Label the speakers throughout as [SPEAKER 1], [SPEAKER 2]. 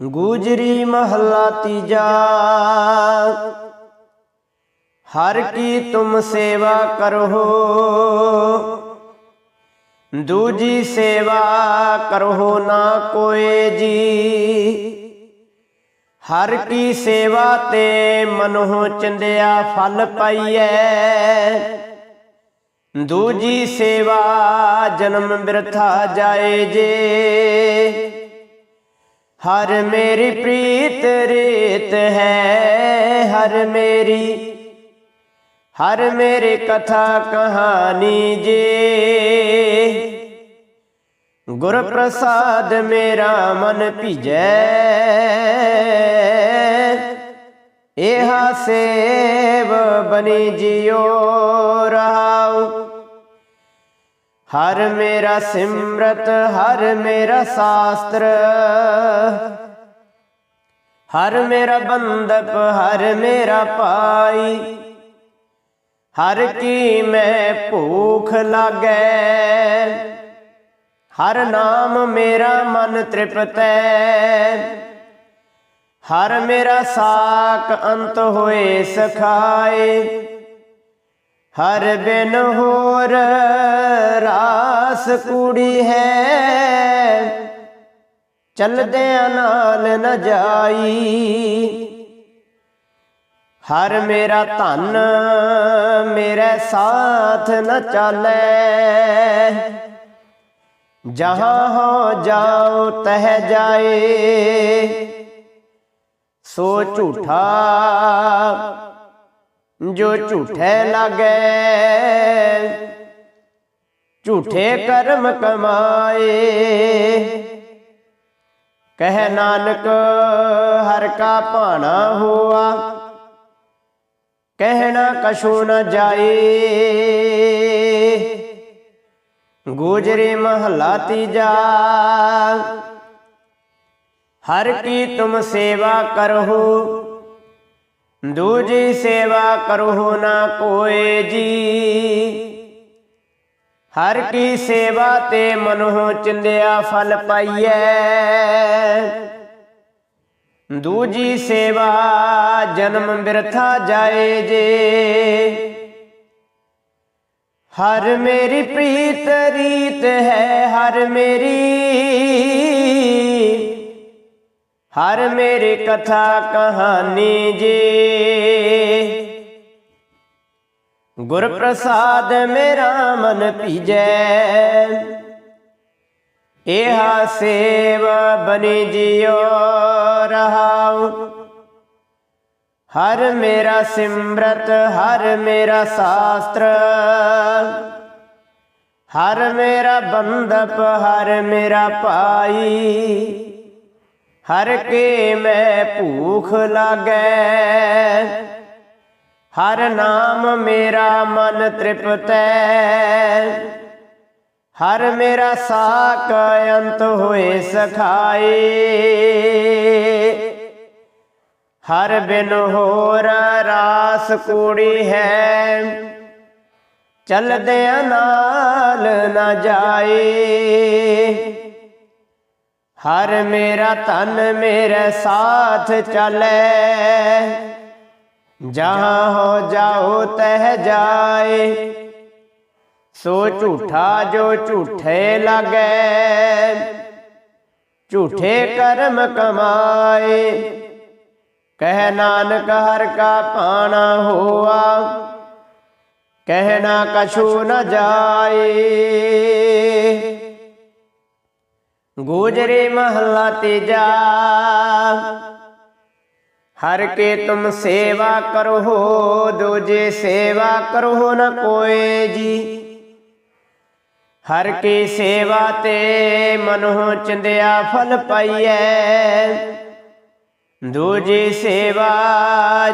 [SPEAKER 1] ਗੁਜਰੀ ਮਹੱਲਾ ਤੀਜਾ। ਹਰ ਕੀ ਤੁਮ ਸੇਵਾ ਕਰੋ ਦੂਜੀ ਸੇਵਾ ਕਰੋ ਨਾ ਕੋਏ ਜੀ। ਹਰ ਕੀ ਸੇਵਾ ਤੇ ਮਨੋ ਚੰਦਿਆ ਫਲ ਪਾਈਐ, ਦੂਜੀ ਸੇਵਾ ਜਨਮ ਬਿਰਥਾ ਜਾਏ ਜੇ। ਹਰ ਮੇਰੀ ਪ੍ਰੀਤ ਰੀਤ ਹੈ, ਹਰ ਮੇਰੀ, ਹਰ ਮੇਰੇ ਕਥਾ ਕਹਾਣੀ ਜੇ। ਗੁਰ ਪ੍ਰਸਾਦ ਮੇਰਾ ਮਨ ਭਿਜੈ ਇਹ ਸੇਵ ਬਣੀ ਜਿਉ ਰਹਾਉ। ਹਰ ਮੇਰਾ ਸਿਮਰਤ, ਹਰ ਮੇਰਾ ਸ਼ਾਸਤਰ। ਹਰ ਮੇਰਾ ਬੰਦਪ ਹਰ ਮੇਰਾ ਪਾਈ। ਹਰ ਕੀ ਮੈਂ ਭੂਖ ਲਾਗੈ, ਹਰ ਨਾਮ ਮੇਰਾ ਮਨ ਤ੍ਰਿਪਤੈ। ਹਰ ਮੇਰਾ ਸਾਕ ਅੰਤ ਹੋਏ ਸਖਾਏ। ਹਰ ਬਿਨ ਹੋਰ ਰਾਸ ਕੁੜੀ ਹੈ। ਚਲਦਿਆਂ ਨਾਲ ਨ ਜਾਈ। ਹਰ ਮੇਰਾ ਧਨ, ਮੇਰੇ ਸਾਥ ਨ ਚਾਲੈ। ਜਹਾਂ ਹੋ ਜਾਓ, ਤਹ ਜਾਏ। ਸੋ ਝੂਠਾ ਜੋ ਝੂਠੇ ਲਾਗੇ, ਝੂਠੇ ਕਰਮ ਕਮਾਏ। ਕਹਿ ਨਾਨਕ, ਹਰ ਕਾ ਭਾਣਾ ਹੋਆ। ਕਹਿਣਾ ਕਛੂ ਨ ਜਾਏ। ਗੋਜਰੇ ਮਹਲਾ ਤੀਜਾ। ਹਰ ਕੀ ਤੁਮ ਸੇਵਾ ਕਰਹੁ। ਦੂਜੀ ਸੇਵਾ ਕਰਹੁ ਨਾ ਕੋਏ ਜੀ। ਹਰ ਕੀ ਸੇਵਾ ਤੇ ਮਨੋ ਚਿੰਦਿਆ ਫਲ ਪਾਈਐ। ਦੂਜੀ ਸੇਵਾ ਜਨਮ ਬਿਰਥਾ ਜਾਏ ਜੇ। ਹਰ ਮੇਰੀ ਪ੍ਰੀਤ ਰੀਤ ਹੈ, ਹਰ ਮੇਰੀ ਹਰ ਮੇਰੇ ਕਥਾ ਕਹਾਣੀ ਜੇ। ਗੁਰ ਪ੍ਰਸਾਦ ਮੇਰਾ ਮਨ ਭੀਜੈ। ਇਹਾ ਸੇਵ ਬਨੀ ਜਿਉ ਰਹਾਉ। ਹਰ ਮੇਰਾ ਸਿਮਰਤ, ਹਰ ਮੇਰਾ ਸ਼ਾਸਤਰ। ਹਰ ਮੇਰਾ ਬੰਦਪ ਹਰ ਮੇਰਾ ਪਾਈ ਹਰ ਕੇ ਮੈਂ ਭੂਖ ਲਾਗੈ। ਹਰ ਨਾਮ ਮੇਰਾ ਮਨ ਤ੍ਰਿਪਤੈ। ਹਰ ਮੇਰਾ ਸਾਕ ਅੰਤ ਹੋਏ ਸਖਾਏ। ਹਰ ਬਿਨ ਹੋਰ ਰਾਸ ਕੂੜੀ ਹੈ। ਚਲਦਿਆਂ ਨਾਲ ਨਾ ਜਾਏ। ਹਰ ਮੇਰਾ ਤਨ ਮੇਰੇ ਸਾਥ ਚਲੇ। ਜਹਾਂ ਹੋ ਜਾਓ, ਤਹ ਜਾਏ। ਸੋ ਝੂਠਾ ਜੋ ਝੂਠੇ ਲਾਗੇ, ਝੂਠੇ ਕਰਮ ਕਮਾਏ। ਕਹਿ ਨਾਨਕ, ਹਰ ਕਾ ਪਾਣਾ ਹੋਆ। ਕਹਿਣਾ ਕਛੂ ਨ ਜਾਏ। ਗੋਜਰੇ ਮਹੱਲਾ ਤੀਜਾ। ਹਰ ਕੇ ਤੁਮ ਸੇਵਾ ਕਰੋ, ਦੂਜੇ ਸੇਵਾ ਕਰੋ ਨ ਕੋਏ ਜੀ। ਹਰ ਕੀ ਸੇਵਾ ਤੇ ਮਨੋ ਚਿੰਦਿਆ ਫਲ ਪਾਈਐ। ਦੂਜੀ ਸੇਵਾ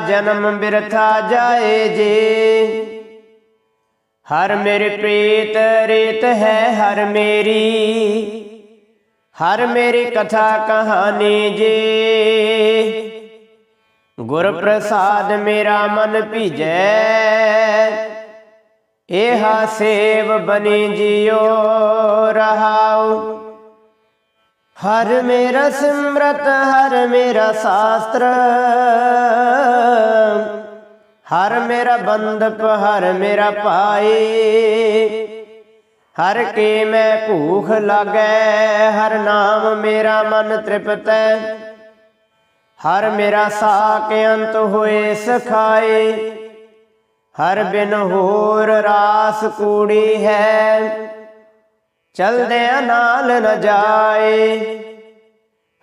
[SPEAKER 1] ਜਨਮ ਬਿਰਥਾ ਜਾਏ ਜੇ। ਹਰ ਮੇਰੇ ਪ੍ਰੀਤ, ਰੇਤ ਹੈ ਹਰ ਮੇਰੀ। ਹਰ ਮੇਰੀ ਕਥਾ ਕਹਾਣੀ ਜੀ। ਗੁਰ ਪ੍ਰਸਾਦ ਮੇਰਾ ਮਨ ਭੀਜੈ। ਇਹਾ ਸੇਵ ਬਨੀ ਜਿਉ ਰਹਾਉ। ਹਰ ਮੇਰਾ ਸਿਮਰਤ, ਹਰ ਮੇਰਾ ਸ਼ਾਸਤਰ। ਹਰ ਮੇਰਾ ਬੰਦਪ ਹਰ ਮੇਰਾ ਪਾਈ ਹਰ ਕੇ ਮੈਂ ਭੂਖ ਲਾਗੈ, ਹਰ ਨਾਮ ਮੇਰਾ ਮਨ ਤ੍ਰਿਪਤੈ। ਹਰ ਮੇਰਾ ਸਾਕ ਅੰਤ ਹੋਏ ਸਖਾਏ, ਹਰ ਬਿਨ ਹੋਰ ਰਾਸ ਕੂੜੀ ਹੈ। ਚਲਦਿਆਂ ਨਾਲ ਨ ਜਾਏ,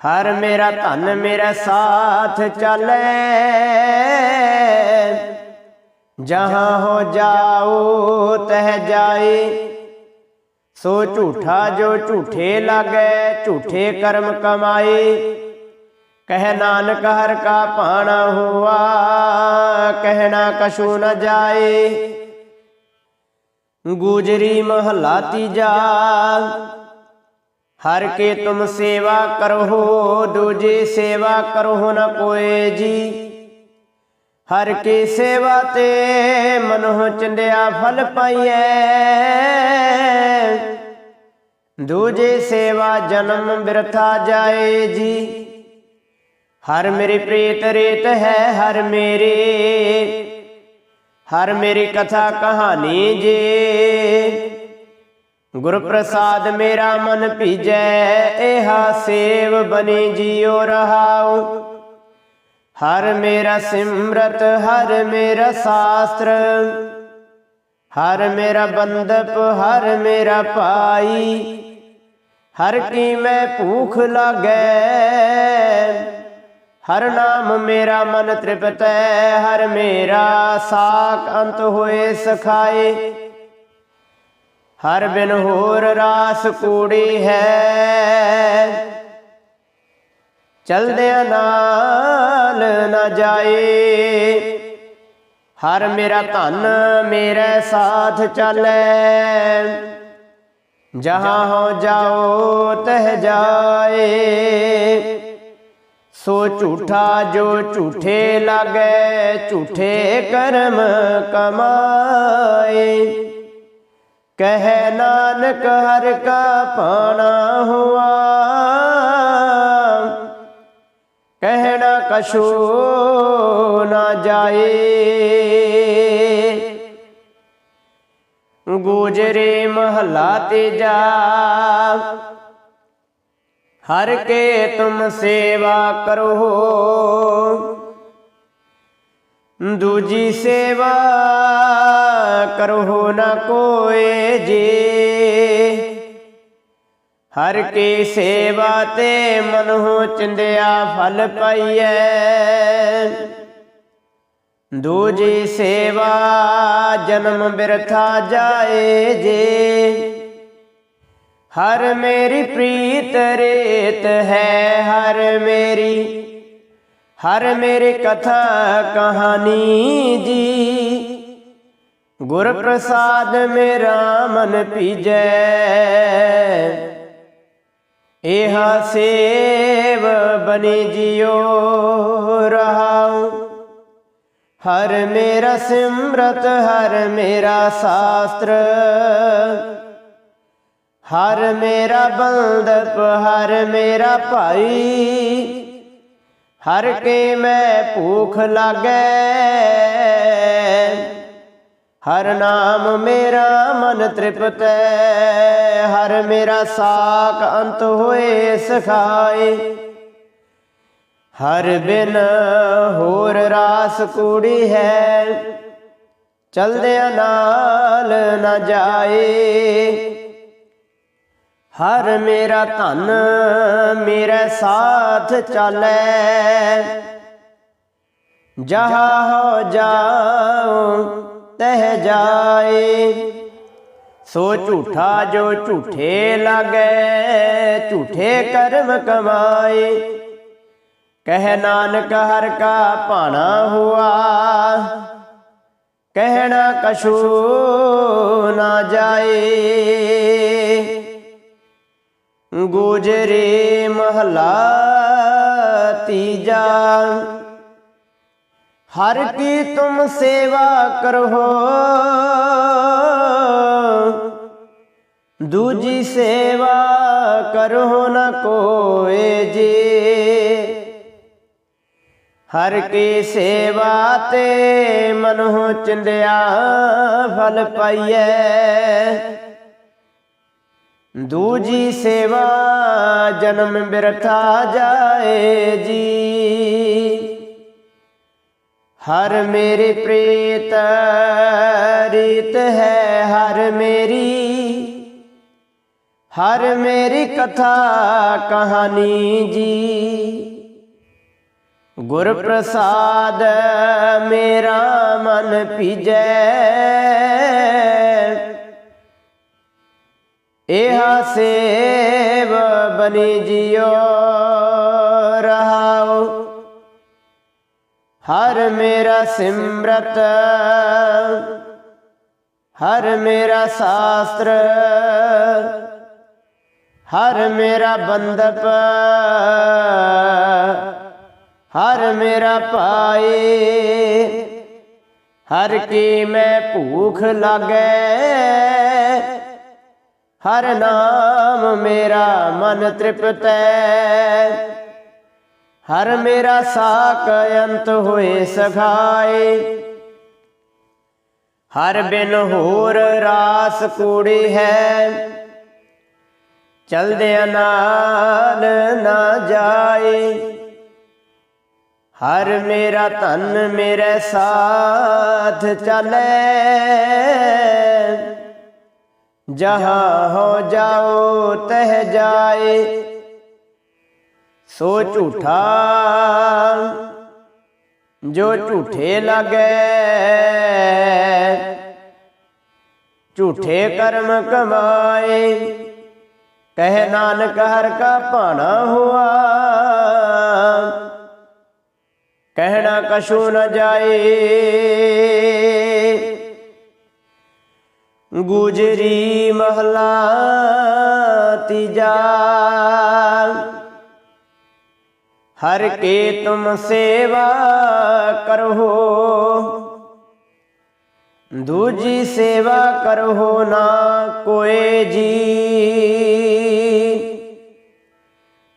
[SPEAKER 1] ਹਰ ਮੇਰਾ ਧਨ ਮੇਰਾ ਸਾਥ ਚੱਲੇ। ਜਹਾਂ ਹੋ ਜਾਓ, ਤਹ ਜਾਏ। ਸੋ ਝੂਠਾ ਜੋ ਝੂਠੇ ਲਾਗੇ, ਝੂਠੇ ਕਰਮ ਕਮਾਏ। ਕਹਿ ਨਾਨਕ ਹਰ ਕਾ ਭਾਣਾ ਹੁਆ ਕਹਿਣਾ ਕਛੂ ਨ ਜਾਏ। ਗੁਜਰੀ ਮਹਲਾ ਤੀਜਾ, ਹਰ ਕੇ ਤੁਮ ਸੇਵਾ ਕਰੋ, ਦੂਜੀ ਸੇਵਾ ਕਰੋ ਨ ਕੋਏ ਜੀ। ਹਰ ਕੀ ਸੇਵਾ ਤੇ ਮਨੋ ਚੰਦਿਆ ਫਲ ਪਾਈਐ। ਦੂਜੇ ਸੇਵਾ ਜਨਮ ਬਿਰਥਾ ਜਾਏ ਜੀ। ਹਰ ਮੇਰੀ ਪ੍ਰੀਤ ਰੀਤ ਹੈ, ਹਰ ਮੇਰੀ ਹਰ ਮੇਰੀ ਕਥਾ ਕਹਾਣੀ ਜੀ। ਗੁਰ ਪ੍ਰਸਾਦ ਮੇਰਾ ਮਨ ਭੀਜੈ ਇਹ ਸੇਵ ਬਣੀ ਜਿਉ ਰਹਾਉ। ਹਰ ਮੇਰਾ ਸਿਮਰਤ, ਹਰ ਮੇਰਾ ਸ਼ਾਸਤਰ। ਹਰ ਮੇਰਾ ਬੰਦਪ ਹਰ ਮੇਰਾ ਭਾਈ। ਹਰ ਕੀ ਮੈਂ ਭੂਖ ਲਾਗੈ, ਹਰ ਨਾਮ ਮੇਰਾ ਮਨ ਤ੍ਰਿਪਤੈ, ਹਰ ਮੇਰਾ ਸਾਕ ਅੰਤ ਹੋਏ ਸਖਾਏ। ਹਰ ਬਿਨ ਹੋਰ ਰਾਸ ਕੂੜੀ ਹੈ ਚਲਦਿਆਂ ਨਾਲ ਨਾ ਜਾਏ। ਹਰ ਮੇਰਾ ਧਨ ਮੇਰੇ ਸਾਥ ਚੱਲੇ। ਜਹਾਂ ਹੋ ਜਾਓ, ਤਹ ਜਾਏ। ਸੋ ਝੂਠਾ ਜੋ ਝੂਠੇ ਲਾਗੇ, ਝੂਠੇ ਕਰਮ ਕਮਾਏ। ਕਹਿ ਨਾਨਕ ਹਰ ਕਾ ਪਾਣਾ ਹੁਆ। ਕਛੂ ਨਾ ਜਾਏ। ਗੁਜਰੇ ਮਹਲਾ ਤੇਜਾ। ਹਰ ਕੇ ਤੁਮ ਸੇਵਾ ਕਰੋ। ਦੂਜੀ ਸੇਵਾ ਕਰੋ ਨਾ ਕੋਏ ਜੀ। ਹਰ ਕੀ ਸੇਵਾ ਤੇ ਮਨਹੁ ਚਿੰਦਿਆ ਫਲ ਪਾਈਐ। ਦੂਜੀ ਸੇਵਾ ਜਨਮ ਬਿਰਥਾ ਜਾਏ ਜੇ। ਹਰ ਮੇਰੀ ਪ੍ਰੀਤ ਰੇਤ ਹੈ, ਹਰ ਮੇਰੀ ਹਰ ਮੇਰੀ ਕਥਾ ਕਹਾਣੀ ਜੀ। ਗੁਰ ਪ੍ਰਸਾਦ ਮੇਰਾ ਮਨ ਪੀਜੈ। ਇਹ ਸੇਵ ਬਨੀ ਜਿਉ ਰਹਾਉ। ਹਰ ਮੇਰਾ ਸਿਮਰਤ, ਹਰ ਮੇਰਾ ਸ਼ਾਸਤਰ। ਹਰ ਮੇਰਾ ਬੰਦਪ ਹਰ ਮੇਰਾ ਭਾਈ। ਹਰ ਕੇ ਮੈਂ ਭੂਖ ਲਾਗੈ ਹਰ ਨਾਮ ਮੇਰਾ ਮਨ ਤ੍ਰਿਪਤੈ, ਹਰ ਮੇਰਾ ਸਾਕ ਅੰਤ ਹੋਏ ਸਖਾਏ। ਹਰ ਬਿਨ ਹੋਰ ਰਾਸ ਕੂੜੀ ਹੈ, ਚਲਦਿਆਂ ਨਾਲ ਨਾ ਜਾਏ। ਹਰ ਮੇਰਾ ਧਨ ਮੇਰੇ ਸਾਥ ਚਾਲੈ, ਜਹਾਂ ਹੋ ਜਾਉ ਤਹ ਜਾਏ। ਸੋ ਝੂਠਾ ਜੋ ਝੂਠੇ ਲਾਗੈ, ਝੂਠੇ ਕਰਮ ਕਮਾਏ। ਕਹਿ ਨਾਨਕ ਹਰ ਕਾ ਭਾਣਾ ਹੁਆ, ਕਹਿਣਾ ਕਛੂ ਨਾ ਜਾਏ। ਗੁਜਰੇ ਮਹਲਾ ਤੀਜਾ ਹਰ ਕੀ ਤੁਮ ਸੇਵਾ ਕਰੋ। ਦੂਜੀ ਸੇਵਾ ਕਰੋ ਨ ਕੋਏ ਜੀ। ਹਰ ਕੀ ਸੇਵਾ ਤੇ ਮਨਹੁ ਚਿੰਦਿਆ, ਫਲ ਪਾਈਐ। ਦੂਜੀ ਸੇਵਾ ਜਨਮ ਬਿਰਥਾ ਜਾਏ ਜੀ। ਹਰ ਮੇਰੀ ਪ੍ਰੀਤ ਰੀਤ ਹੈ, ਹਰ ਮੇਰੀ। ਹਰ ਮੇਰੀ ਕਥਾ ਕਹਾਣੀ ਜੀ। ਗੁਰ ਪ੍ਰਸਾਦ ਮੇਰਾ ਮਨ ਪੀਜੈ। ਇਹ ਸੇਵ ਬਨੀ ਜਿਓ ਹਰ ਮੇਰਾ ਸਿਮਰਤ, ਹਰ ਮੇਰਾ ਸ਼ਾਸਤਰ, ਹਰ ਮੇਰਾ ਬੰਦਪ ਹਰ ਮੇਰਾ ਪਾਏ ਹਰ ਕੀ ਮੈਂ ਭੂਖ ਲਾਗੈ, ਹਰ ਨਾਮ ਮੇਰਾ ਮਨ ਤ੍ਰਿਪਤੈ। ਹਰ ਮੇਰਾ ਸਾਕ ਅੰਤ ਹੋਏ ਸਖਾਏ। ਹਰ ਬਿਨ ਹੋਰ ਰਾਸ ਕੂੜੀ ਹੈ। ਚਲਦਿਆਂ ਨਾਲ ਨਾ ਜਾਏ। ਹਰ ਮੇਰਾ ਧਨ ਮੇਰੇ ਸਾਥ ਚਲੇ। ਜਹਾਂ ਹੋ ਜਾਓ, ਤਹ ਜਾਏ। ਸੋ ਝੂਠਾ, ਜੋ ਝੂਠੇ ਲਾਗੇ, ਝੂਠੇ ਕਰਮ ਕਮਾਏ, ਕਹਿ ਨਾਨਕ ਹਰ ਕਾ ਭਾਣਾ ਹੁਆ, ਕਹਿਣਾ ਕਛੂ ਨ ਜਾਏ। ਗੁਜਰੀ ਮਹਲਾ ਤੀਜਾ ਹਰ ਕੇ ਤੁਮ ਸੇਵਾ ਕਰੋ ਦੂਜੀ ਸੇਵਾ ਕਰੋ ਨਾ ਕੋਏ ਜੀ।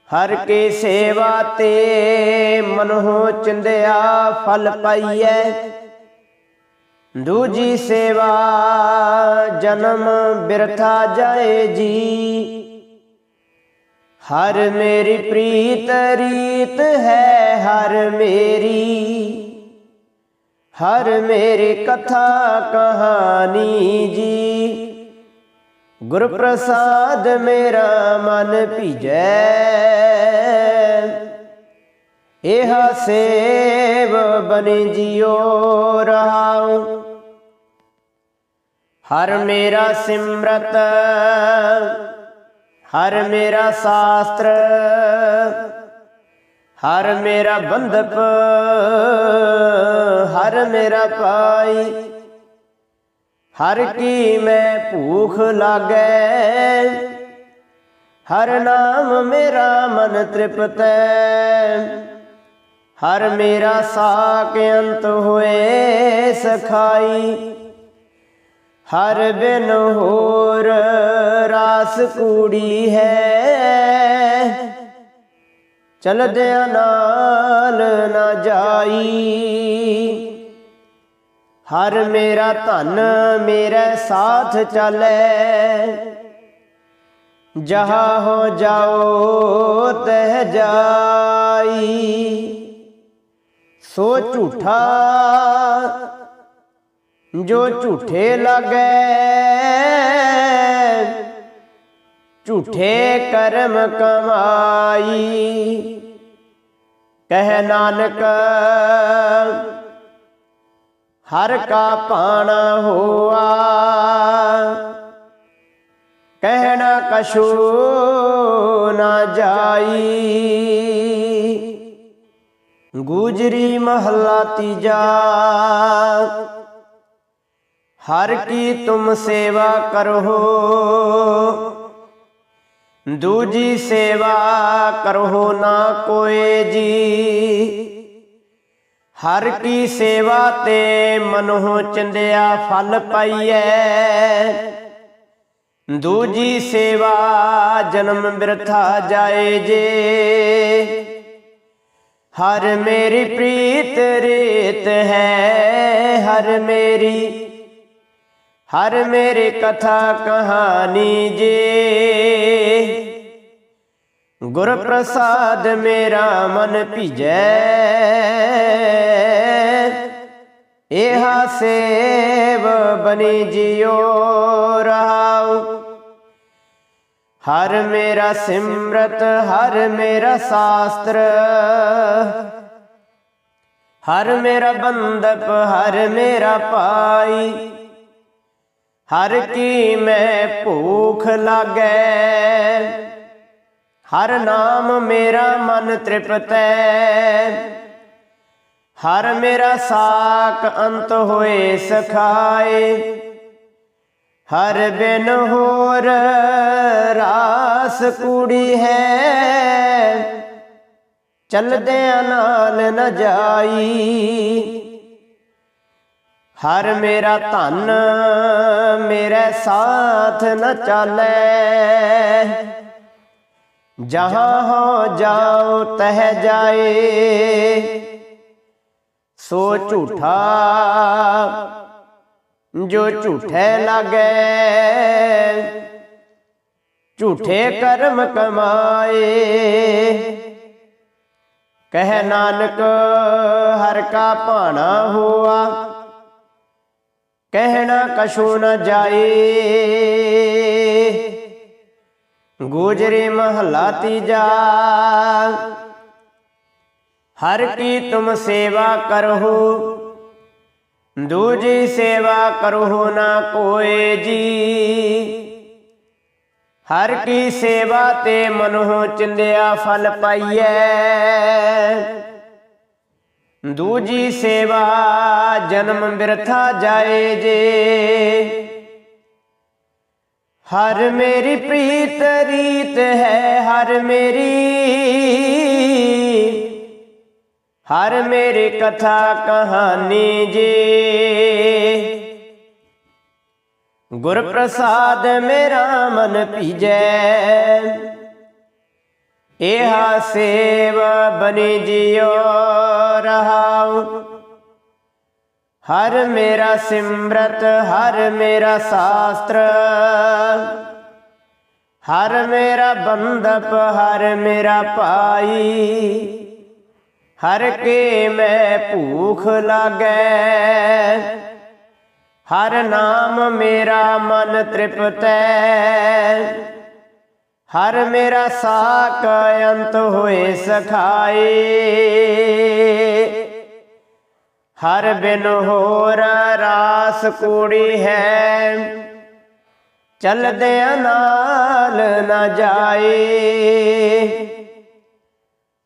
[SPEAKER 1] ਹਰ ਕੇ ਸੇਵਾ ਤੇ ਮਨਹੁ ਚਿੰਦਿਆ ਫਲ ਪਾਈਐ। ਦੂਜੀ ਸੇਵਾ ਜਨਮ ਬਿਰਥਾ ਜਾਏ ਜੀ। ਹਰ ਮੇਰੀ ਪ੍ਰੀਤ ਰੀਤ ਹੈ, ਹਰ ਮੇਰੀ। ਹਰ ਮੇਰੀ ਕਥਾ ਕਹਾਣੀ ਜੀ। ਗੁਰ ਪ੍ਰਸਾਦ ਮੇਰਾ ਮਨ ਭੀਜੈ। ਇਹ ਸੇਵ ਬਨਿ ਜਿਉ ਰਹਾਉ। ਹਰ ਮੇਰਾ ਸਿਮਰਤ ਹਰ ਮੇਰਾ ਸ਼ਾਸਤਰ, ਹਰ ਮੇਰਾ ਬੰਧਪ, ਹਰ ਮੇਰਾ ਪਾਈ ਹਰ ਕੀ ਮੈਂ ਭੂਖ ਲਾਗੈ, ਹਰ ਨਾਮ ਮੇਰਾ ਮਨ ਤ੍ਰਿਪਤੈ। ਹਰ ਮੇਰਾ ਸਾਕ ਅੰਤ ਹੋਏ ਸਖਾਈ। ਹਰ ਬਿਨ ਹੋਰ ਰਾਸ ਕੂੜੀ ਹੈ। ਚਲਦਿਆਂ ਨਾਲ ਨਾ ਜਾਈ। ਹਰ ਮੇਰਾ ਧਨ ਮੇਰੇ ਸਾਥ ਚੱਲੇ। ਜਹਾਂ ਹੋ ਜਾਓ, ਤਹ ਜਾਈ। ਸੋ ਝੂਠਾ ਜੋ ਝੂਠੇ ਲਾਗੇ, ਝੂਠੇ ਕਰਮ ਕਮਾਈ। ਕਹਿ ਨਾਨਕ, ਹਰ ਕਾ ਪਾਣਾ ਹੋਆ। ਕਹਿਣਾ ਕਛੂ ਨਾ ਜਾਈ। ਗੁਜਰੀ ਮਹੱਲਾ ਤੀਜਾ। ਹਰ ਕੀ ਤੁਮ ਸੇਵਾ ਕਰੋ ਦੂਜੀ ਸੇਵਾ ਕਰੋ ਨਾ ਕੋਏ ਜੀ। ਹਰ ਕੀ ਸੇਵਾ ਤੇ ਮਨਹੁ ਚਿੰਦਿਆ ਫਲ ਪਾਈਐ। ਦੂਜੀ ਸੇਵਾ ਜਨਮ ਬਿਰਥਾ ਜਾਏ ਜੇ। ਹਰ ਮੇਰੀ ਪ੍ਰੀਤ ਰੀਤ ਹੈ, ਹਰ ਮੇਰੀ ਹਰ ਮੇਰੀ ਕਥਾ ਕਹਾਣੀ ਜੇ। ਗੁਰ ਪ੍ਰਸਾਦ ਮੇਰਾ ਮਨ ਭੀਜੈ। ਇਹਾ ਸੇਵ ਬਨੀ ਜਿਉ ਰਹਾਉ। ਹਰ ਮੇਰਾ ਸਿਮਰਤ, ਹਰ ਮੇਰਾ ਸ਼ਾਸਤਰ। ਹਰ ਮੇਰਾ ਬੰਦਪ ਹਰ ਮੇਰਾ ਪਾਈ। ਹਰ ਕੀ ਮੈਂ ਭੂਖ ਲਾਗੈ। ਹਰ ਨਾਮ ਮੇਰਾ ਮਨ ਤ੍ਰਿਪਤੈ। ਹਰ ਮੇਰਾ ਸਾਕ ਅੰਤ ਹੋਏ ਸਖਾਏ। ਹਰ ਬਿਨ ਹੋਰ ਰਾਸ ਕੂੜੀ ਹੈ। ਚਲਦਿਆਂ ਨਾਲ ਨ ਜਾਈ। ਹਰ ਮੇਰਾ ਧਨ, ਮੇਰੇ ਸਾਥ ਨ ਚਾਲੈ। ਜਹਾਂ ਹੋ ਜਾਓ, ਤਹ ਜਾਏ। ਸੋ ਝੂਠਾ, ਜੋ ਝੂਠੇ ਲਾਗੇ। ਝੂਠੇ ਕਰਮ ਕਮਾਏ। ਕਹਿ ਨਾਨਕ, ਹਰ ਕਾ ਭਾਣਾ ਹੋਆ। ਕਹਿਣਾ ਕਛੂ ਨ ਜਾਏ। ਗੋਜਰੇ ਮਹਲਾ ਤੀਜਾ। ਹਰ ਕੀ ਤੁਮ ਸੇਵਾ ਕਰਹੁ, ਦੂਜੀ ਸੇਵਾ ਕਰਹੁ ਨਾ ਕੋਏ ਜੀ। ਹਰ ਕੀ ਸੇਵਾ ਤੇ ਮਨਹੁ, ਚਿੰਦਿਆ ਫਲ ਪਾਈਐ। ਦੂਜੀ ਸੇਵਾ ਜਨਮ ਬਿਰਥਾ ਜਾਏ ਜੇ। ਹਰ ਮੇਰੀ ਪ੍ਰੀਤ ਰੀਤ ਹੈ, ਹਰ ਮੇਰੀ। ਹਰ ਮੇਰੀ ਕਥਾ ਕਹਾਣੀ ਜੀ। ਗੁਰ ਪ੍ਰਸਾਦ ਮੇਰਾ ਮਨ ਭੀਜੈ। ਇਹਾ ਸੇਵ ਬਨੀ ਜਿਉ ਰਹਾਉ ਹਰ ਮੇਰਾ ਸਿਮਰਤ ਹਰ ਮੇਰਾ ਸ਼ਾਸਤਰ ਹਰ ਮੇਰਾ ਬੰਦਪ ਹਰ ਮੇਰਾ ਭਾਈ ਹਰ ਕੇ ਮੈਂ ਭੂਖ ਲਾਗੈ ਹਰ ਨਾਮ ਮੇਰਾ ਮਨ ਤ੍ਰਿਪਤੈ ਹਰ ਮੇਰਾ ਸਾਕ ਅੰਤ ਹੋਏ ਸਖਾਏ ਹਰ ਬਿਨ ਹੋਰ ਰਾਸ ਕੂੜੀ ਹੈ। ਚਲਦਿਆਂ ਨਾਲ ਨਾ ਜਾਏ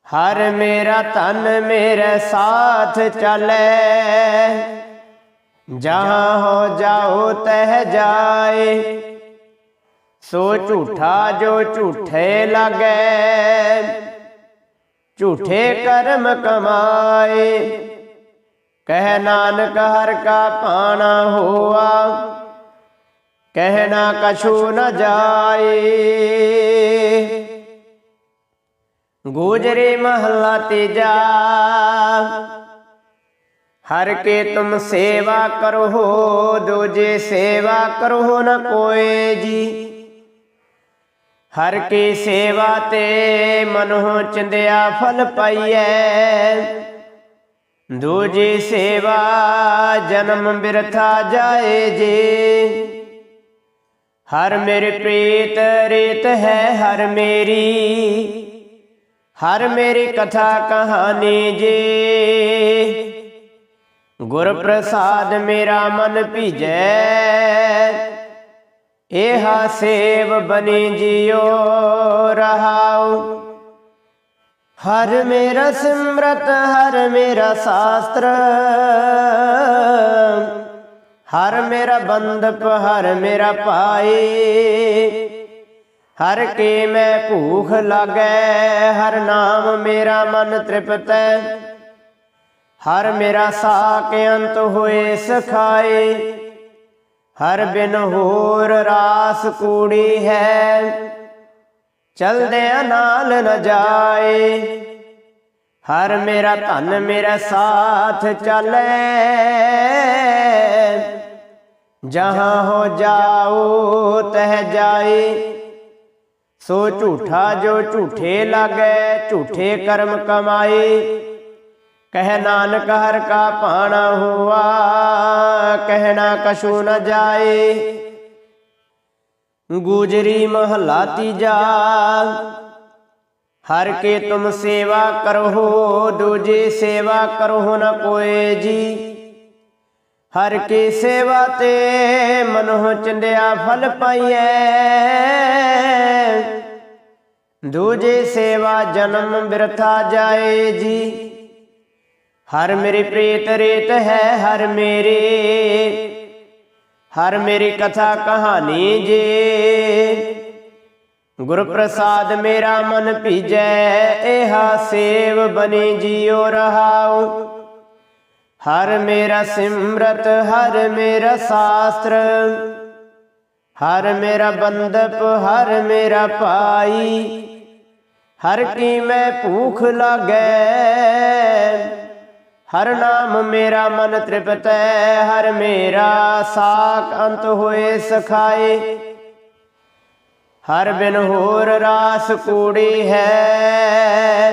[SPEAKER 1] ਹਰ ਮੇਰਾ ਤਨ ਮੇਰੇ ਸਾਥ ਚਲੇ। ਜਹਾਂ ਹੋ ਜਾਓ ਤਹ ਜਾਏ। ਸੋ ਝੂਠਾ ਜੋ ਝੂਠੇ ਲਾਗੇ, ਝੂਠੇ ਕਰਮ ਕਮਾਏ। ਕਹਿ ਨਾਨਕ ਹਰ ਕਾ ਪਾਣਾ ਹੋਆ ਕਹਿਣਾ ਕਛੂ ਨ ਜਾਏ। ਗੋਜਰੇ ਮਹੱਲਾ ਤੀਜਾ, ਹਰ ਕੇ ਤੁਮ ਸੇਵਾ ਕਰੋ, ਦੂਜੇ ਸੇਵਾ ਕਰੋ ਨ ਕੋਏ ਜੀ। ਹਰ ਕੀ ਸੇਵਾ ਤੇ ਮਨਹੁ ਚਿੰਦਿਆ ਫਲ ਪਾਈਐ। ਦੂਜੀ ਸੇਵਾ ਜਨਮ ਬਿਰਥਾ ਜਾਏ ਜੇ। ਹਰ ਮੇਰੇ ਪ੍ਰੀਤ ਰੇਤ ਹੈ ਹਰ ਮੇਰੀ। ਹਰ ਮੇਰੀ ਕਥਾ ਕਹਾਣੀ ਜੀ। ਗੁਰ ਪ੍ਰਸਾਦ ਮੇਰਾ ਮਨ ਭੀਜੈ। ਇਹਾ ਸੇਵ ਬਨੀ ਜਿਉ ਰਹਾਉ। ਹਰ ਮੇਰਾ ਸਿਮਰਤ, ਹਰ ਮੇਰਾ ਸ਼ਾਸਤਰ। ਹਰ ਮੇਰਾ ਬੰਦਪ ਹਰ ਮੇਰਾ ਪਾਏ ਹਰ ਕੇ ਮੈਂ ਭੂਖ ਲਾਗੈ, ਹਰ ਨਾਮ ਮੇਰਾ ਮਨ ਤ੍ਰਿਪਤੈ। ਹਰ ਮੇਰਾ ਸਾਕ ਅੰਤ ਹੋਏ ਸਖਾਏ। ਹਰ ਬਿਨ ਹੋਰ ਰਾਸ ਕੂੜੀ ਹੈ। ਚਲਦਿਆਂ ਨਾਲ ਨ ਜਾਏ। ਹਰ ਮੇਰਾ ਧਨ ਮੇਰਾ ਸਾਥ ਚੱਲੇ। ਜਹਾਂ ਹੋ ਜਾਓ ਤਹ ਜਾਏ। ਸੋ ਝੂਠਾ ਜੋ ਝੂਠੇ ਲਾਗੈ ਝੂਠੇ ਕਰਮ ਕਮਾਏ। ਕਹਿ ਨਾਨਕ ਹਰ ਕਾ ਪਾਣਾ ਹੁਆ ਕਹਿਣਾ ਕਛੂ ਨ ਜਾਏ। ਗੁਜਰੀ ਮਹਲਾ ਤੀਜਾ ਹਰ ਕੇ ਤੁਮ ਸੇਵਾ ਕਰੋ ਦੂਜੀ ਸੇਵਾ ਕਰੋ ਨ ਕੋਏ ਜੀ। ਹਰ ਕੀ ਸੇਵਾ ਤੇ ਮਨੋ ਚੰਦਿਆ ਫਲ ਪਾਈਐ। ਦੂਜੀ ਸੇਵਾ ਜਨਮ ਬਿਰਥਾ ਜਾਏ ਜੀ। ਹਰ ਮੇਰੀ ਪ੍ਰੀਤ ਰੀਤ ਹੈ ਹਰ ਮੇਰੀ ਹਰ ਮੇਰੀ ਕਥਾ ਕਹਾਣੀ ਜੀ ਗੁਰ ਪ੍ਰਸਾਦ ਮੇਰਾ ਮਨ ਭੀਜੈ ਇਹਾ ਸੇਵ ਬਣੀ ਜਿਉ ਰਹਾਉ ਹਰ ਮੇਰਾ ਸਿਮਰਤ ਹਰ ਮੇਰਾ ਸ਼ਾਸਤਰ ਹਰ ਮੇਰਾ ਬੰਦਪ ਹਰ ਮੇਰਾ ਪਾਈ ਹਰ ਕੀ ਮੈਂ ਭੂਖ ਲਾਗੈ ਹਰ ਨਾਮ ਮੇਰਾ ਮਨ ਤ੍ਰਿਪਤੈ, ਹਰ ਮੇਰਾ ਸਾਖ ਅੰਤ ਹੋਏ ਸਖਾਏ। ਹਰ ਬਿਨ ਹੋਰ ਰਾਸ ਕੂੜੀ ਹੈ।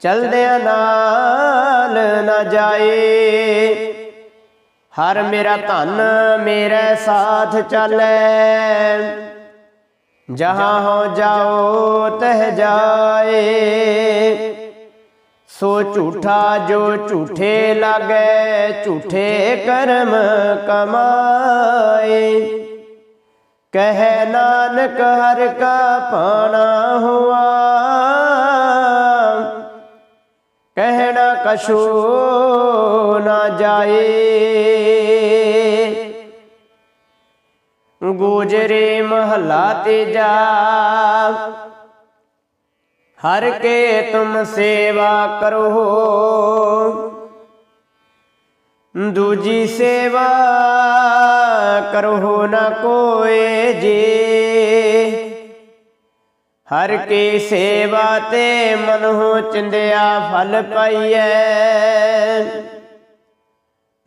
[SPEAKER 1] ਚਲਦਿਆਂ ਨਾਲ ਨਾ ਜਾਏ। ਹਰ ਮੇਰਾ ਧਨ ਮੇਰੇ ਸਾਥ ਚੱਲੇ। ਜਹਾਂ ਹੋ ਜਾਓ, ਤਹ ਜਾਏ। ਸੋ ਝੂਠਾ ਜੋ ਝੂਠੇ ਲਾਗੇ, ਝੂਠੇ ਕਰਮ ਕਮਾਏ। ਕਹਿ ਨਾਨਕ ਹਰ ਕਾ ਪਾਣਾ ਹੁਆ। ਕਹਿਣਾ ਕਛੂ ਨਾ ਜਾਏ। ਗੂਜਰੇ ਮਹਲਾ ਜਾ ਹਰ ਕੇ ਤੁਮ ਸੇਵਾ ਕਰੋ। ਦੂਜੀ ਸੇਵਾ ਕਰੋ ਨਾ ਕੋਏ ਜੀ। ਹਰ ਕੀ ਸੇਵਾ ਤੇ ਮਨਹੁ ਚਿੰਦਿਆ ਫਲ ਪਾਈਐ।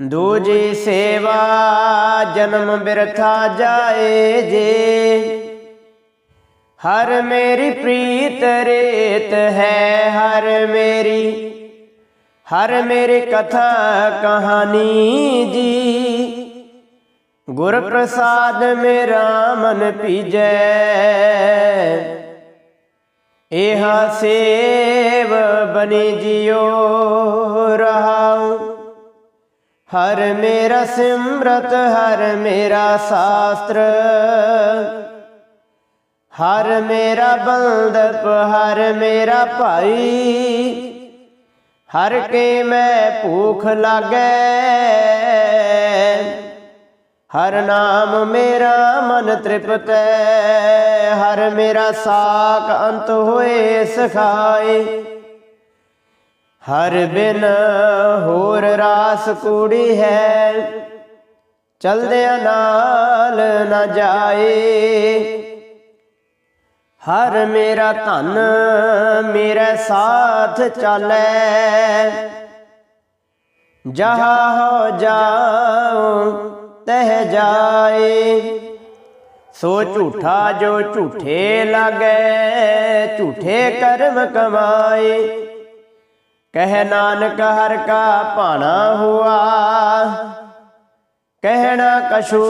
[SPEAKER 1] ਦੂਜੀ ਸੇਵਾ ਜਨਮ ਬਿਰਥਾ ਜਾਏ ਜੇ। ਹਰ ਮੇਰੀ ਪ੍ਰੀਤ ਰੇਤ ਹੈ, ਹਰ ਮੇਰੀ ਹਰ ਮੇਰੀ ਕਥਾ ਕਹਾਣੀ ਜੀ। ਗੁਰ ਪ੍ਰਸਾਦ ਮੇਰਾ ਮਨ ਪੀਜੈ ਇਹ ਸੇਵ ਬਨੀ ਜਿਉ ਰਹਾਉ। ਹਰ ਮੇਰਾ ਸਿਮਰਤ, ਹਰ ਮੇਰਾ ਸ਼ਾਸਤਰ ਹਰ ਮੇਰਾ ਬਲਦਪ ਹਰ ਮੇਰਾ ਭਾਈ। ਹਰ ਕੇ ਮੈਂ ਭੂਖ ਲਾਗੈ। ਹਰ ਨਾਮ ਮੇਰਾ ਮਨ ਤ੍ਰਿਪਤੈ। ਹਰ ਮੇਰਾ ਸਾਖ ਅੰਤ ਹੋਏ ਸਖਾਏ। ਹਰ ਬਿਨ ਹੋਰ ਰਾਸ ਕੂੜੀ ਹੈ। ਚਲਦਿਆਂ ਨਾਲ ਨਾ ਜਾਏ। ਹਰ ਮੇਰਾ ਧਨ, ਮੇਰੇ ਸਾਥ ਚੱਲੇ। ਜਹਾ ਹੋ ਜਾਉ ਤਹਿ ਜਾਏ। ਸੋ ਝੂਠਾ ਜੋ ਝੂਠੇ ਲਾਗੇ, ਝੂਠੇ ਕਰਮ ਕਮਾਏ। ਕਹਿ ਨਾਨਕ, ਹਰ ਕਾ ਭਾਣਾ ਹੁਆ। ਕਹਿਣਾ ਕਛੂ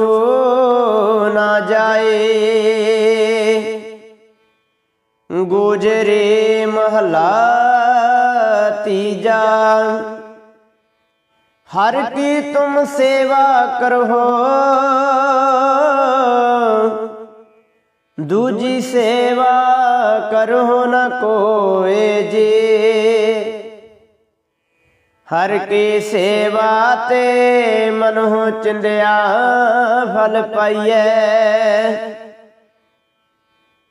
[SPEAKER 1] ਨਾ ਜਾਏ। ਗੁਜਰੇ ਮਹਲਾ ਤੀਜਾ। ਹਰ ਕੀ ਤੁਮ ਸੇਵਾ ਕਰੋ ਦੂਜੀ ਸੇਵਾ ਕਰੋ ਨ ਕੋਏ ਜੀ। ਹਰ ਕੀ ਸੇਵਾ ਤੇ ਮਨਹੁ ਚਿੰਦਿਆ ਫਲ ਪਾਈਐ।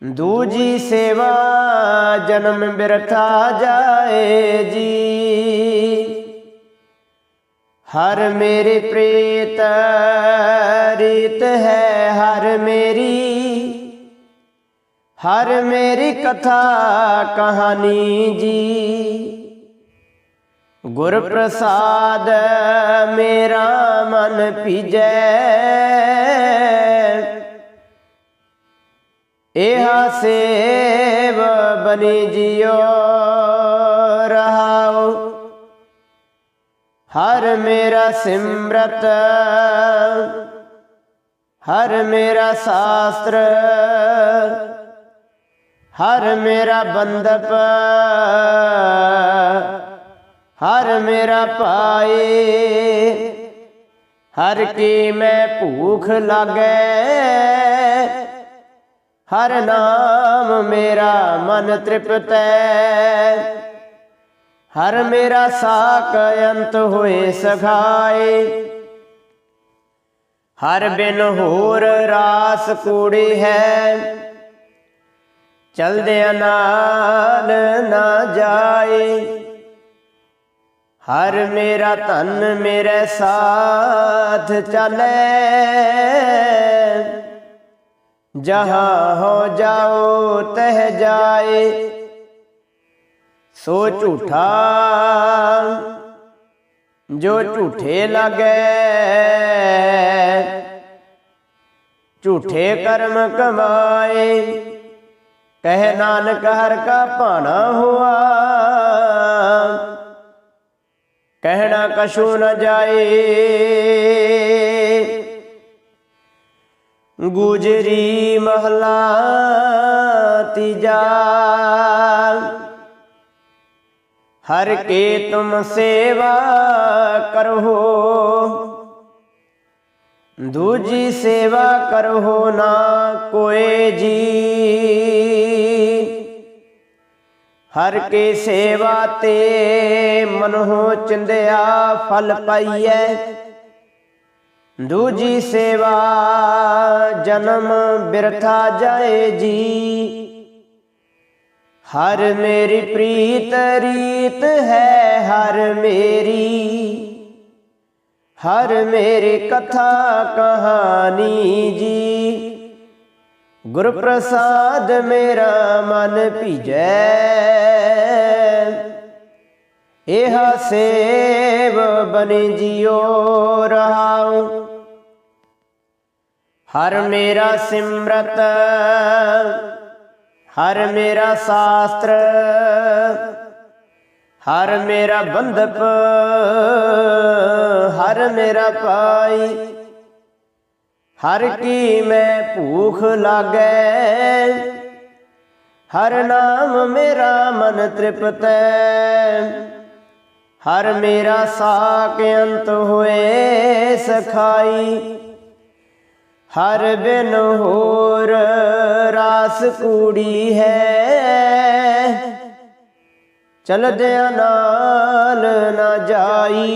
[SPEAKER 1] ਦੂਜੀ ਸੇਵਾ ਜਨਮ ਬਿਰਥਾ ਜਾਏ ਜੀ। ਹਰ ਮੇਰੀ ਪ੍ਰੀਤ ਰੀਤ ਹੈ ਹਰ ਮੇਰੀ। ਹਰ ਮੇਰੀ ਕਥਾ ਕਹਾਣੀ ਜੀ। ਗੁਰ ਪ੍ਰਸਾਦ ਮੇਰਾ ਮਨ ਭੀਜੈ। ਇਹਾ ਸੇਵ ਬਨੀ ਜਿਉ ਰਹਾਉ ਹਰ ਮੇਰਾ ਸਿਮਰਤ ਹਰ ਮੇਰਾ ਸ਼ਾਸਤਰ ਹਰ ਮੇਰਾ ਬੰਦਪ ਹਰ ਮੇਰਾ ਪਾਏ ਹਰ ਕੀ ਮੈਂ ਭੂਖ ਲਾਗੈ ਹਰ ਨਾਮ ਮੇਰਾ ਮਨ ਤ੍ਰਿਪਤੈ ਹਰ ਮੇਰਾ ਸਾਕ ਅੰਤ ਹੋਏ ਸਖਾਏ। ਹਰ ਬਿਨ ਹੋਰ ਰਾਸ ਕੂੜੀ ਹੈ। ਚਲਦਿਆਂ ਨਾਲ ਨਾ ਜਾਏ। ਹਰ ਮੇਰਾ ਧਨ ਮੇਰੇ ਸਾਥ ਚੱਲੇ। ਜਹਾਂ ਹੋ ਜਾਓ, ਤਹ ਜਾਏ। ਸੋ ਝੂਠਾ, ਜੋ ਝੂਠੇ ਲਗੇ। ਝੂਠੇ ਕਰਮ ਕਮਾਏ। ਕਹਿ ਨਾਨਕ, ਹਰ ਕਾ ਭਾਣਾ ਹੁਆ। ਕਹਿਣਾ ਕਛੂ ਨ ਜਾਏ। ਗੁਜਰੀ ਮਹਲਾ ਤੀਜਾ। ਹਰ ਕੇ ਤੁਮ ਸੇਵਾ ਕਰੋ, ਦੂਜੀ ਸੇਵਾ ਕਰੋ ਨਾ ਕੋਏ ਜੀ। ਹਰ ਕੇ ਸੇਵਾ ਤੇ ਮਨਹੁ ਚਿੰਦਿਆ ਫਲ ਪਾਈਐ ਦੂਜੀ ਸੇਵਾ ਜਨਮ ਬਿਰਥਾ ਜਾਏ ਜੀ ਹਰ ਮੇਰੀ ਪ੍ਰੀਤ ਰੀਤ ਹੈ, ਹਰ ਮੇਰੀ। ਹਰ ਮੇਰੀ ਕਥਾ ਕਹਾਣੀ ਜੀ। ਗੁਰ ਪ੍ਰਸਾਦ ਮੇਰਾ ਮਨ ਭੀਜੈ। ਇਹ ਸੇਵ ਬਨਿ ਜਿਉ ਰਹਾਉ। ਹਰ ਮੇਰਾ ਸਿਮਰਤ, ਹਰ ਮੇਰਾ ਸ਼ਾਸਤਰ, ਹਰ ਮੇਰਾ ਬੰਧਪ, ਹਰ ਮੇਰਾ ਪਾਈ ਹਰ ਕੀ ਮੈਂ ਭੂਖ ਲਾਗੈ, ਹਰ ਨਾਮ ਮੇਰਾ ਮਨ ਤ੍ਰਿਪਤੈ। ਹਰ ਮੇਰਾ ਸਾਕ ਅੰਤ ਹੋਏ ਸਖਾਈ। ਹਰ ਬਿਨ ਹੋਰ ਰਾਸ ਕੂੜੀ ਹੈ। ਚਲਦਿਆਂ ਨਾਲ ਨਾ ਜਾਈ।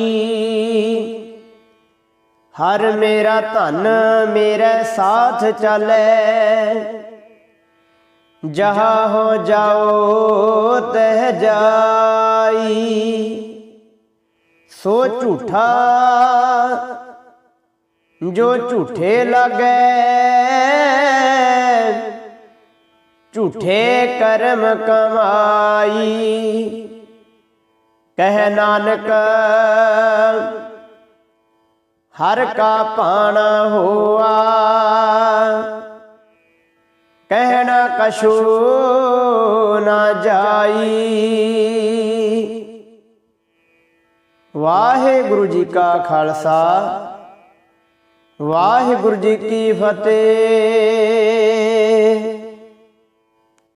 [SPEAKER 1] ਹਰ ਮੇਰਾ ਧਨ ਮੇਰੇ ਸਾਥ ਚੱਲੇ। ਜਹਾਂ ਹੋ ਜਾਓ, ਤਹ ਜਾਈ। ਸੋ ਝੂਠਾ ਜੋ ਝੂਠੇ ਲਗੇ, ਝੂਠੇ ਕਰਮ ਕਮਾਈ। ਕਹਿ ਨਾਨਕ, ਹਰ ਕਾ ਪਾਣਾ ਹੋਆ। ਕਹਿਣਾ ਕਛੂ ਨਾ ਜਾਈ। ਵਾਹਿਗੁਰੂ ਜੀ ਕਾ ਖਾਲਸਾ। ਵਾਹਿਗੁਰੂ ਜੀ ਕੀ ਫਤਿਹ।